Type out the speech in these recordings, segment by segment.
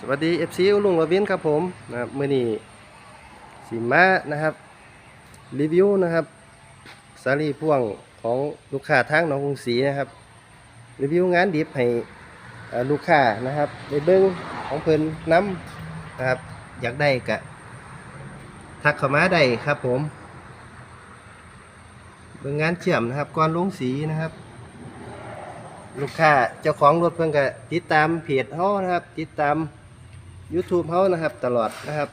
สวัสดี FC อุลุงววินครับผมนะครับมื่อนี้สีมานะครับรีวิวนะครับสาลีพ่วงของลูกค้าทางหนองกรุงศรีนะครับรีวิวงานดิบให้ลูกค้านะครับในเบิ้งของเพิ่นน้ำนะครับอยากได้กะทักเข้ามาได้ครับผมเบิ่งงานเชื่อมนะครับก่อนลุงสีนะครับลูกค้าเจ้าของรถเพิ่นก็ติดตามเพจเฮานะครับ ติดตาม YouTube เฮานะครับ ตลอดนะครับ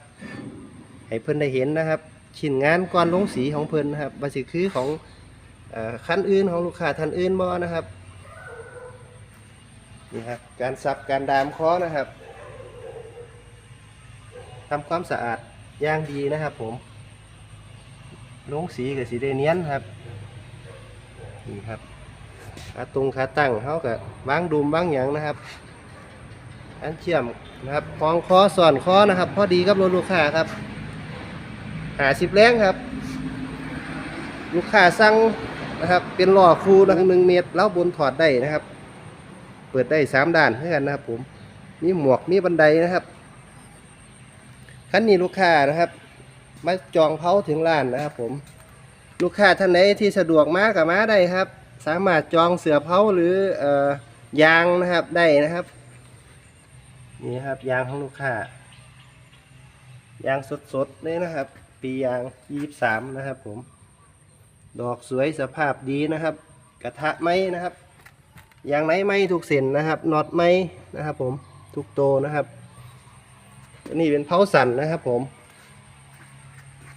ให้เพิ่นได้เห็นนะครับ ชิ้นงานก่อนลงสีของเพิ่นนะครับว่าสิคือของเอ่อคันอื่นของลูกค้าท่านอื่นบ่นะครับนี่ครับการสับการดามคอนะครับทำความสะอาดอย่างดีนะครับ ผม ลงสีกับสีได้เนียนครับนี่ครับขาตรงขาตั้งเขากับวางดุมวางหยังนะครับ อันเชื่อมนะครับคล้องคอส่อนคอนะครับ พอดีกับรถลูกค้าครับหาสิบแรงครับ ลูกค้าสั่งนะครับ เป็นหล่อคูดังหนึ่งเมตรแล้วบนถอดได้นะครับ เปิดได้สามด้านเท่ากันนะครับ ผมมีหมวกมีบันไดนะครับคันนี้ลูกค้านะครับมาจองเผาถึงร้านนะครับ ผม ลูกค้าท่านไหนที่สะดวกมากกับมาได้ครับ สามารถจองเสือเผาหรือออยางนะครับได้นะครับ นี่ครับยางของลูกค้ายางสดๆเลยนะครับ ปียาง 23 นะครับผม ดอกสวยสภาพดีนะครับ กระทะไม้นะครับยางไหนไม้ทุกเส้นนะครับน็อตไม้นะครับผมทุกโตนะครับนี่เป็นเผาสันนะครับผม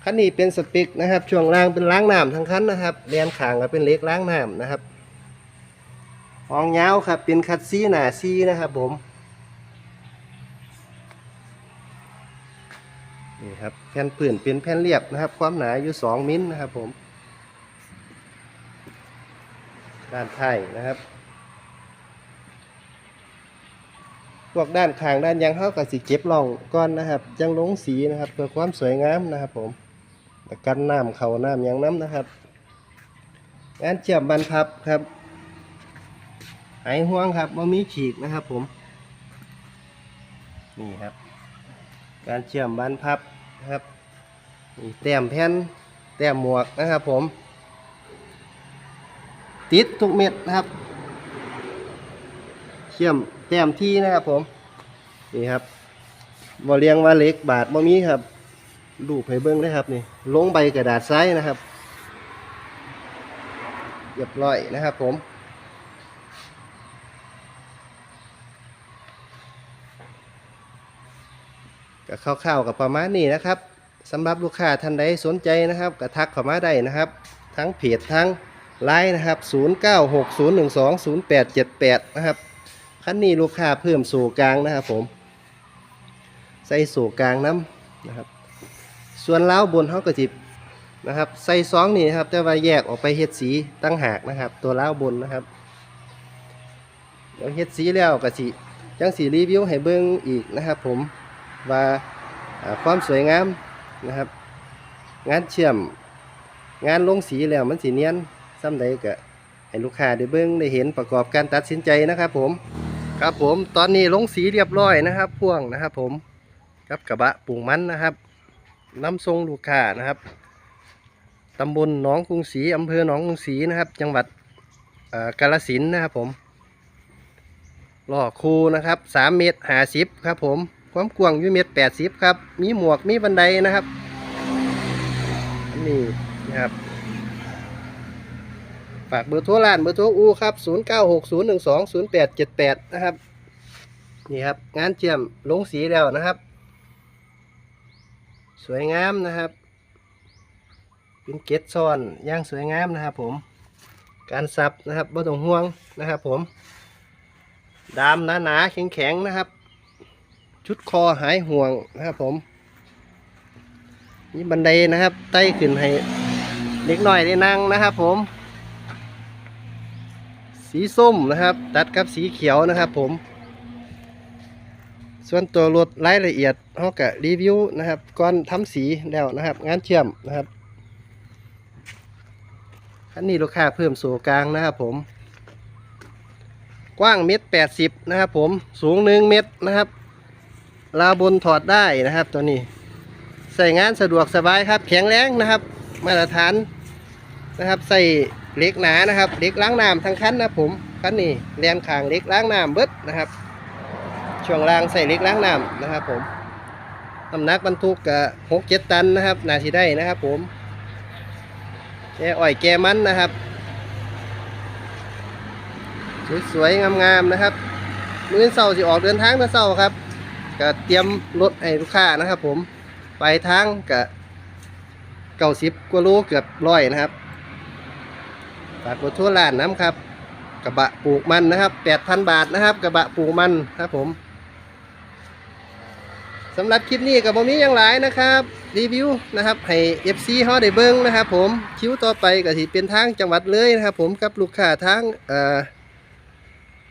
คันนี้เป็นสปิกนะครับ ช่วงล่างเป็นล้างน้ำทั้งคันนะครับแดนขางก็เป็นเล็กล้างน้ำนะครับห้องยาวครับเป็นคัดซีหนาซีนะครับผม ครับแผ่นพื้นเป็นแผ่นเรียบนะครับ ความหนาอยู่สองมิลนะครับผม ด้านท้ายนะครับ พวกด้านข้างด้านยางเขาก็สิเก็บร่องก้อนนะครับจังลงสีนะครับเพื่อความสวยงามนะครับผมกันน้ำเขาน้ำยางน้ำนะครับงานเชื่อมบรรพับครับหายห่วงครับว่ามีฉีกนะครับผม นี่ครับ การเชื่อมบรรพับ นะครับนี่แต้มแผ่นแต้มหมวกนะครับผม ติดทุกเม็ดนะครับเชื่อมแต้มที่นะครับผมนี่ครับบ่เรียงว่าเล็กบาดบ่มีครับรูปให้เบิ้งได้ครับนี่ลงใบกระดาษซ้ายนะครับเรียบร้อยนะครับผม ก็คร่าวๆกับประมาณนี้นะครับสำหรับลูกค้าท่านใดสนใจนะครับก็ทักเข้ามาได้นะครับ ทั้งเพจทั้งไลน์นะครับ 0960120878 นะครับคันนี้ลูกค้าเพิ่มสู่กลางนะครับผม ใส่สู่กลางน้ำนะครับ ส่วนเล้าบนเขาก็จิบนะครับ ใส่ซองนี่นะครับแต่ว่าแยกออกไปเฮ็ดสีตั้งหากนะครับ ตัวเล้าบนนะครับเดี๋ยวเฮ็ดสีแล้วก็สิจังสีรีวิวให้เบิ่งอีกนะครับผม ว่าความสวยงามนะครับ งานเชื่อม งานลงสีแล้วมันสีเนียนซ้ำใดก็ให้ลูกค้าได้เบิ่งได้เห็นประกอบการตัดสินใจนะครับผมครับผมตอนนี้ลงสีเรียบร้อยนะครับพ่วงนะครับผมกับกระบะปรุงมันนะครับน้ำทรงลูกค้านะครับตำบลหนองกรุงศรีอำเภอหนองกรุงศรีนะครับ จังหวัดกาฬสินนะครับผมล่อคูนะครับสามเมตรห้าสิบครับผม ความกว้างอยู่เมตรแปดสิบครับ มีหมวกมีบันไดนะครับนนี่นะครับ ฝากเบอร์โทรร้านเบอร์โทรอูครับ0960120878นะครับ นี่ครับ งานเชื่อมลงสีแล้วนะครับ สวยงามนะครับเป็นเกล็ดซ้อนอย่างสวยงามนะครับ ผม การสับนะครับบ่ต้องห่วงนะครับ ผมดามหนาๆแข็งๆนะครับ ชุดคอหายห่วงนะครับผม นี่บันไดนะครับ ไต่ขึ้นให้เล็กน้อยได้นั่งนะครับผม สีส้มนะครับ ตัดกับสีเขียวนะครับผม ส่วนตัวรถรายละเอียดเขากะรีวิวนะครับก่อนทำสีแล้วนะครับ งานเชื่อมนะครับคันนี้ลูกค้าเพิ่มสู่กลางนะครับผม กว้างเมตรแปดสิบนะครับผมสูงหนึ่งเมตรนะครับ ลาวบนถอดได้นะครับตัวนี้ ใส่งานสะดวกสบายครับ แข็งแรงนะครับ มาตรฐานนะครับใส่เล็กหนานะครับเล็กล้างน้ำทั้งคันนะผมคันนี้แลนขางเล็กล้างน้ำเบิดนะครับ ช่วงล่างใส่เล็กล้างน้ำนะครับ ผมน้ำหนักบรรทุกกับหกเจ็ดตันนะครับนาทีได้นะครับ ผมแกอ้อยแกมันนะครับสวยๆงามๆนะครับ มื้อเสาร์สิออกเดินทางนะเสาร์ครับ ก็เตรียมรถให้ลูกค้านะครับผมไปทางกับเก้าสิบกว่าโลเกือบร้อยนะครับฝากกดทั่วร้านน้ำครับ กระบะปลูกมันนะครับแปดพันบาทนะครับ กระบะปลูกมันครับผมสำหรับคลิปนี้กับผมนี้ยังหลายนะครับรีวิวนะครับให้ FC ฮอได้เบิ้งนะครับ ผมคิวต่อไปก็สิเป็นทางจังหวัดเลยนะครับ ผมกับลูกค้าทางอ่อ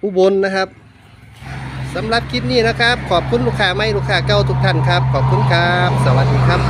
อุบลนะครับ สำหรับคลิปนี้นะครับ ขอบคุณลูกค้าไม่ลูกค้าเก่าทุกท่านครับ ขอบคุณครับ สวัสดีครับ